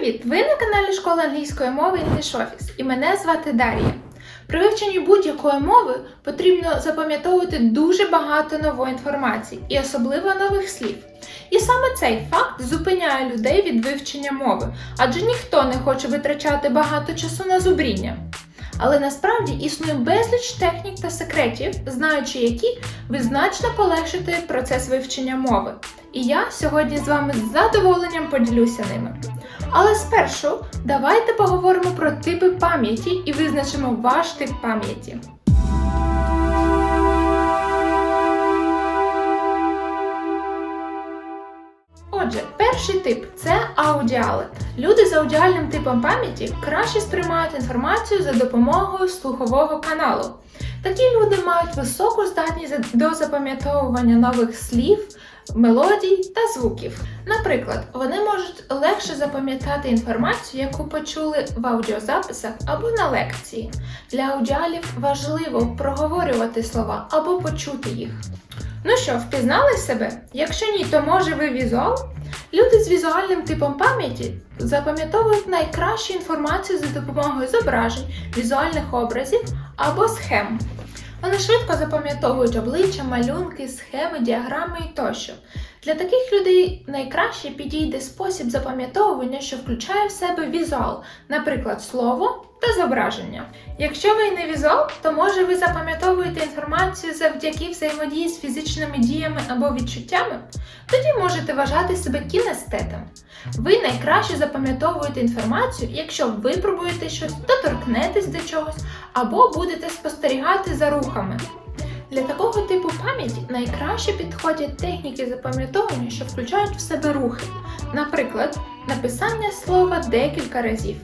Привіт! Ви на каналі Школа англійської мови English Office і мене звати Дар'я. При вивченні будь-якої мови потрібно запам'ятовувати дуже багато нової інформації і особливо нових слів. І саме цей факт зупиняє людей від вивчення мови, адже ніхто не хоче витрачати багато часу на зубріння. Але насправді існує безліч технік та секретів, знаючи які ви значно полегшите процес вивчення мови. І я сьогодні з вами з задоволенням поділюся ними. Але спершу давайте поговоримо про типи пам'яті і визначимо ваш тип пам'яті. Отже, перший тип це аудіали. Люди з аудіальним типом пам'яті краще сприймають інформацію за допомогою слухового каналу. Такі люди мають високу здатність до запам'ятовування нових слів, мелодій та звуків. Наприклад, вони можуть легше запам'ятати інформацію, яку почули в аудіозаписах або на лекції. Для аудіалів важливо проговорювати слова або почути їх. Ну що, впізнали себе? Якщо ні, то може ви візуал? Люди з візуальним типом пам'яті запам'ятовують найкращу інформацію за допомогою зображень, візуальних образів або схем. Вони швидко запам'ятовують обличчя, малюнки, схеми, діаграми і тощо. Для таких людей найкраще підійде спосіб запам'ятовування, що включає в себе візуал, наприклад, слово та зображення. Якщо ви не візуал, то може ви запам'ятовуєте інформацію завдяки взаємодії з фізичними діями або відчуттями, тоді можете вважати себе кінестетом. Ви найкраще запам'ятовуєте інформацію, якщо випробуєте щось, доторкнетесь до чогось або будете спостерігати за рухами. Для такого типу пам'яті найкраще підходять техніки запам'ятовування, що включають в себе рухи, наприклад, написання слова декілька разів.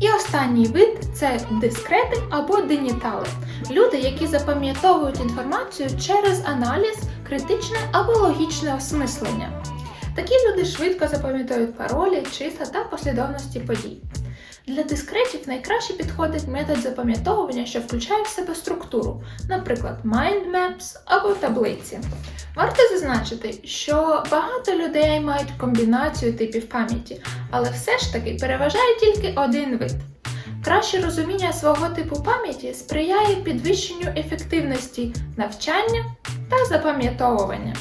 І останній вид це дискрети або денітали. Люди, які запам'ятовують інформацію через аналіз, критичне або логічне осмислення. Такі люди швидко запам'ятовують паролі, числа та послідовності подій. Для дискретів найкраще підходить метод запам'ятовування, що включає в себе структуру, наприклад, mind maps або таблиці. Варто зазначити, що багато людей мають комбінацію типів пам'яті, але все ж таки переважає тільки один вид. Краще розуміння свого типу пам'яті сприяє підвищенню ефективності навчання та запам'ятовування.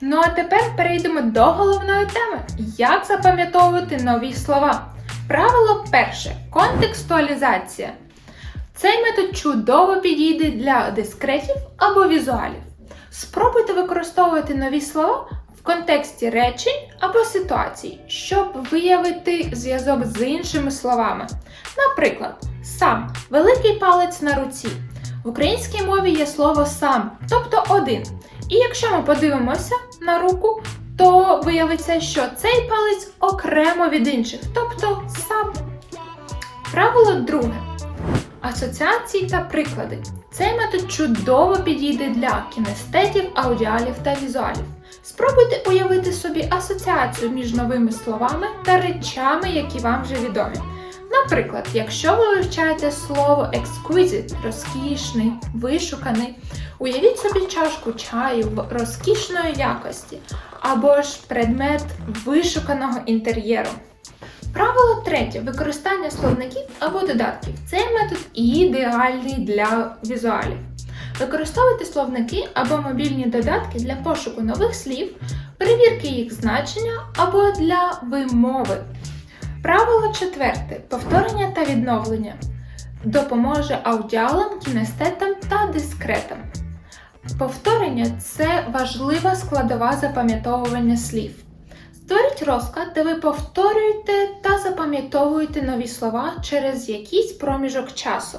Ну а тепер перейдемо до головної теми: як запам'ятовувати нові слова. Правило перше контекстуалізація. Цей метод чудово підійде для дискретів або візуалів. Спробуйте використовувати нові слова в контексті речень або ситуацій, щоб виявити зв'язок з іншими словами. Наприклад, сам великий палець на руці. В українській мові є слово сам, тобто один. І якщо ми подивимося на руку, то виявиться, що цей палець окремо від інших, тобто сам. Правило друге. Асоціації та приклади. Цей метод чудово підійде для кінестетів, аудіалів та візуалів. Спробуйте уявити собі асоціацію між новими словами та речами, які вам вже відомі. Наприклад, якщо ви вивчаєте слово exquisite – розкішний, вишуканий, уявіть собі чашку чаю в розкішної якості або ж предмет вишуканого інтер'єру. Правило третє використання словників або додатків. Цей метод ідеальний для візуалів. Використовуйте словники або мобільні додатки для пошуку нових слів, перевірки їх значення або для вимови. Правило четверте повторення та відновлення допоможе аудіалам, кінестетам та дискретам. Повторення це важлива складова запам'ятовування слів. Створіть розклад, де ви повторюєте та запам'ятовуєте нові слова через якийсь проміжок часу.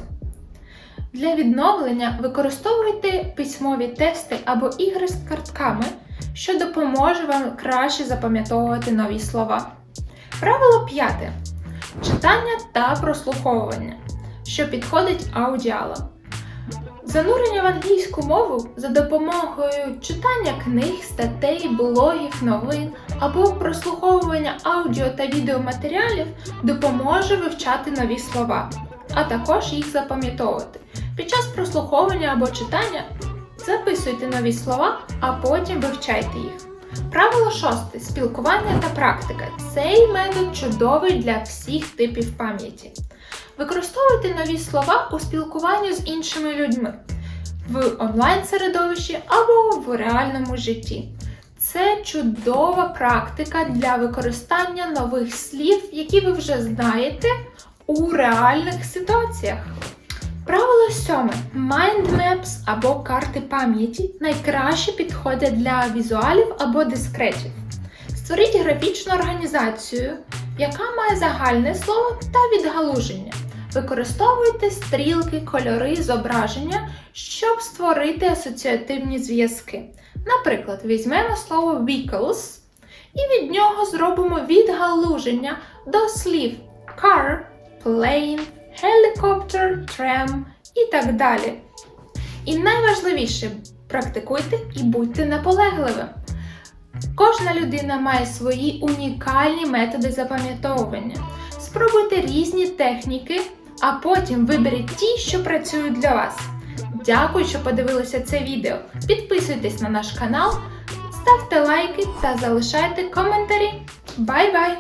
Для відновлення використовуйте письмові тести або ігри з картками, що допоможе вам краще запам'ятовувати нові слова. Правило п'яте. Читання та прослуховування, що підходить аудіалам. Занурення в англійську мову за допомогою читання книг, статей, блогів, новин або прослуховування аудіо та відеоматеріалів допоможе вивчати нові слова, а також їх запам'ятовувати. Під час прослуховування або читання записуйте нові слова, а потім вивчайте їх. Правило шосте спілкування та практика. Цей метод чудовий для всіх типів пам'яті. Використовуйте нові слова у спілкуванні з іншими людьми в онлайн-середовищі або в реальному житті. Це чудова практика для використання нових слів, які ви вже знаєте у реальних ситуаціях. Правило сьоме. Mind Maps або карти пам'яті найкраще підходять для візуалів або дискретів. Створіть графічну організацію, яка має загальне слово та відгалуження. Використовуйте стрілки, кольори, зображення, щоб створити асоціативні зв'язки. Наприклад, візьмемо слово vehicles і від нього зробимо відгалуження до слів car, plane, helicopter, tram і так далі. І найважливіше практикуйте і будьте наполегливим. Кожна людина має свої унікальні методи запам'ятовування. Спробуйте різні техніки, а потім виберіть ті, що працюють для вас. Дякую, що подивилися це відео. Підписуйтесь на наш канал, ставте лайки та залишайте коментарі. Бай-бай!